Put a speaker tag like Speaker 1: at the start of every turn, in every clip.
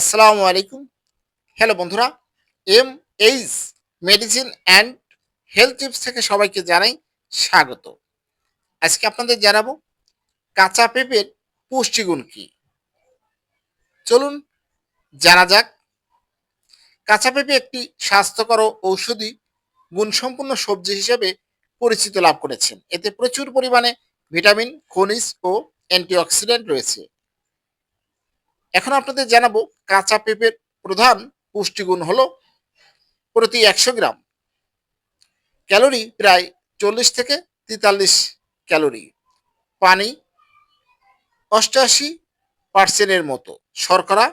Speaker 1: আসসালামু আলাইকুম। হ্যালো বন্ধুরা M H medicine and health tips থেকে সবাইকে জানাই স্বাগত। আজকে আপনাদের জানাব, কাঁচা পেঁপের পুষ্টিগুণ কি? চলুন জানা যাক, কাঁচা পেঁপে একটি স্বাস্থ্যকর ঔষধি গুণসম্পন্ন সবজি হিসেবে পরিচিত লাভ করেছেন এতে প্রচুর পরিমাণে ভিটামিন, খনিজ ও অ্যান্টিঅক্সিডেন্ট রয়েছে। এখন আপনাদের জানাব, কাঁচা পেঁপের প্রধান পুষ্টিগুণ হলো প্রতি একশো গ্রাম ক্যালোরি প্রায় চল্লিশ থেকে তেতাল্লিশ ক্যালোরি। পানি অষ্টআশি পার্সেন্টের মতো, শর্করা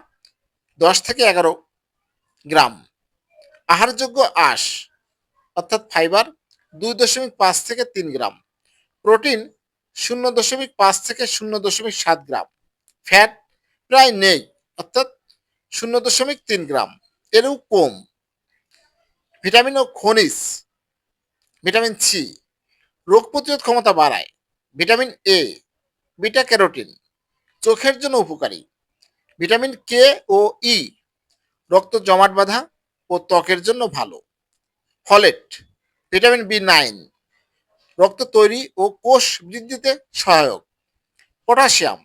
Speaker 1: দশ থেকে এগারো গ্রাম। আহারযোগ্য আঁশ, অর্থাৎ ফাইবার, দুই দশমিক পাঁচ থেকে তিন গ্রাম। প্রোটিন শূন্য দশমিক পাঁচ থেকে শূন্য দশমিক সাত গ্রাম। ফ্যাট প্রায় নেই, অর্থাৎ শূন্য দশমিক তিন গ্রাম। এরও কম। ভিটামিন ও খনিজ, ভিটামিন সি রোগ প্রতিরোধ ক্ষমতা বাড়ায়। ভিটামিন এ বিটা ক্যারোটিন, চোখের জন্য উপকারী। ভিটামিন কে ও ই রক্ত জমাট বাঁধা ও ত্বকের জন্য ভালো। ফলেট, ভিটামিন বি নাইন রক্ত তৈরি ও কোষ বৃদ্ধিতে সহায়ক। পটাশিয়াম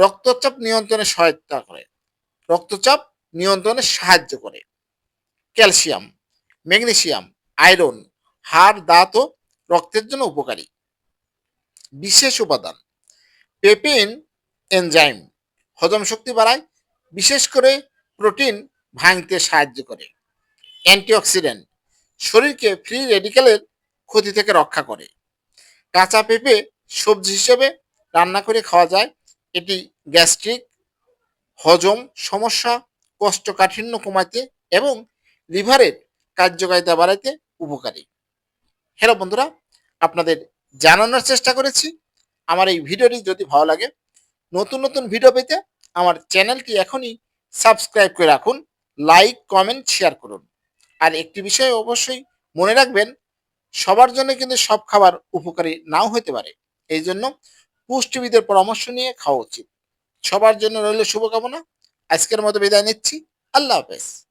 Speaker 1: রক্তচাপ নিয়ন্ত্রণে সহায়তা করে। রক্তচাপ নিয়ন্ত্রণে সাহায্য করে। ক্যালসিয়াম, ম্যাগনেসিয়াম, আয়রন, হাড়, দাঁত ও রক্তের জন্য উপকারী। বিশেষ উপাদান, পেপিন এনজাইম, হজম শক্তি বাড়ায়, বিশেষ করে প্রোটিন ভাঙতে সাহায্য করে। অ্যান্টিঅক্সিডেন্ট, শরীরকে ফ্রি রেডিক্যালের ক্ষতি থেকে রক্ষা করে। কাঁচা পেঁপে সবজি হিসেবে রান্না করে খাওয়া যায় এটি গ্যাস্ট্রিক, হজম সমস্যা, কোষ্ঠকাঠিন্য কমাতে এবং লিভারের কার্যকারিতা বাড়াইতে উপকারী। হ্যালো বন্ধুরা, আপনাদের জানানোর চেষ্টা করেছি। আমার এই ভিডিওটি যদি ভালো লাগে, নতুন নতুন ভিডিও পেতে আমার চ্যানেলটি এখনই সাবস্ক্রাইব করে রাখুন, লাইক, কমেন্ট, শেয়ার করুন। আর একটি বিষয় অবশ্যই মনে রাখবেন, সবার জন্য কিন্তু সব খাবার উপকারী নাও হতে পারে। এই জন্য পুষ্টিবিদের পরামর্শ নিয়ে খাওয়া উচিত। সবার জন্য রইল শুভকামনা। আজকের মতো বিদায় নিচ্ছি। আল্লাহ হাফেজ।